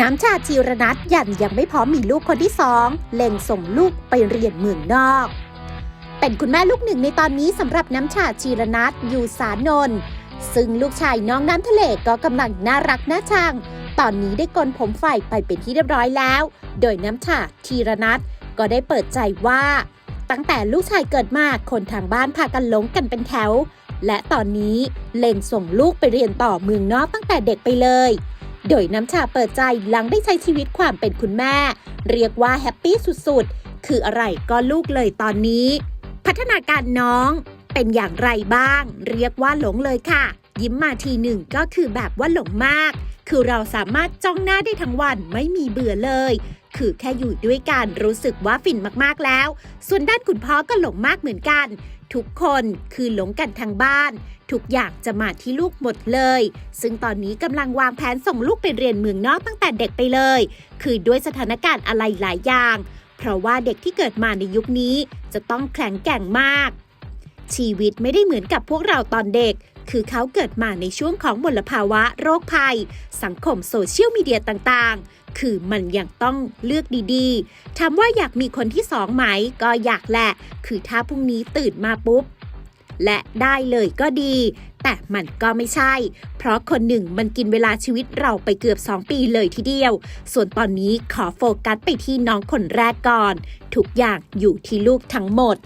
น้ำชาจีรนัทยันยังไม่พร้อมมีลูกคนที่สองเล็งส่งลูกไปเรียนเมืองนอก เป็นคุณแม่ลูกหนึ่งในตอนนี้สำหรับน้ำชาจีรนัทอยู่สานนท์ซึ่งลูกชายน้องน้ำทะเลก็กำลังน่ารักน่าชัง ตอนนี้ได้กลนผมไฟไปเป็นที่เรียบร้อยแล้ว โดยน้ำชาทีรนัทก็ได้เปิดใจว่า ตั้งแต่ลูกชายเกิดมาคนทางบ้านพากันหลงกันเป็นแถว และตอนนี้เล็งส่งลูกไปเรียนต่อเมืองนอกตั้งแต่เด็กไปเลย โดยน้ำชาเปิดใจหลังได้ใช้ชีวิตความเป็นคุณแม่ เรียกว่าแฮปปี้สุดๆ คืออะไรก็ลูกเลยตอนนี้ พัฒนาการน้องเป็นอย่างไรบ้าง เรียกว่าหลงเลยค่ะ ยิ้มมาทีหนึ่งก็คือแบบว่าหลงมาก คือเราสามารถจ้องหน้าได้ทั้งวันไม่มีเบื่อเลย คือแค่อยู่ด้วยกันรู้สึกว่าฟินมากๆแล้ว ส่วนด้านคุณพ่อก็หลงมากเหมือนกัน ทุกคนคือหลงกันทางบ้าน ทุกอย่างจะมาที่ลูกหมดเลย ซึ่งตอนนี้กำลังวางแผนส่งลูกไปเรียนเมืองนอกตั้งแต่เด็กไปเลย คือด้วยสถานการณ์อะไรหลายอย่าง เพราะว่าเด็กที่เกิดมาในยุคนี้จะต้องแข็งแกร่งมากชีวิตไม่ได้เหมือนกับพวกเราตอนเด็ก คือเขาเกิดมาในช่วงของมลภาวะโรคภัย สังคมโซเชียลมีเดียต่างๆ คือมันยังต้องเลือกดีๆถามว่าอยากมีคนที่สองไหม ก็อยากแหละ คือถ้าพรุ่งนี้ตื่นมาปุ๊บ และได้เลยก็ดี แต่มันก็ไม่ใช่ เพราะคนหนึ่งมันกินเวลาชีวิตเราไปเกือบ 2 ปีเลยทีเดียว ส่วนตอนนี้ขอโฟกัสไปที่น้องคนแรกก่อน ทุกอย่างอยู่ที่ลูกทั้งหมด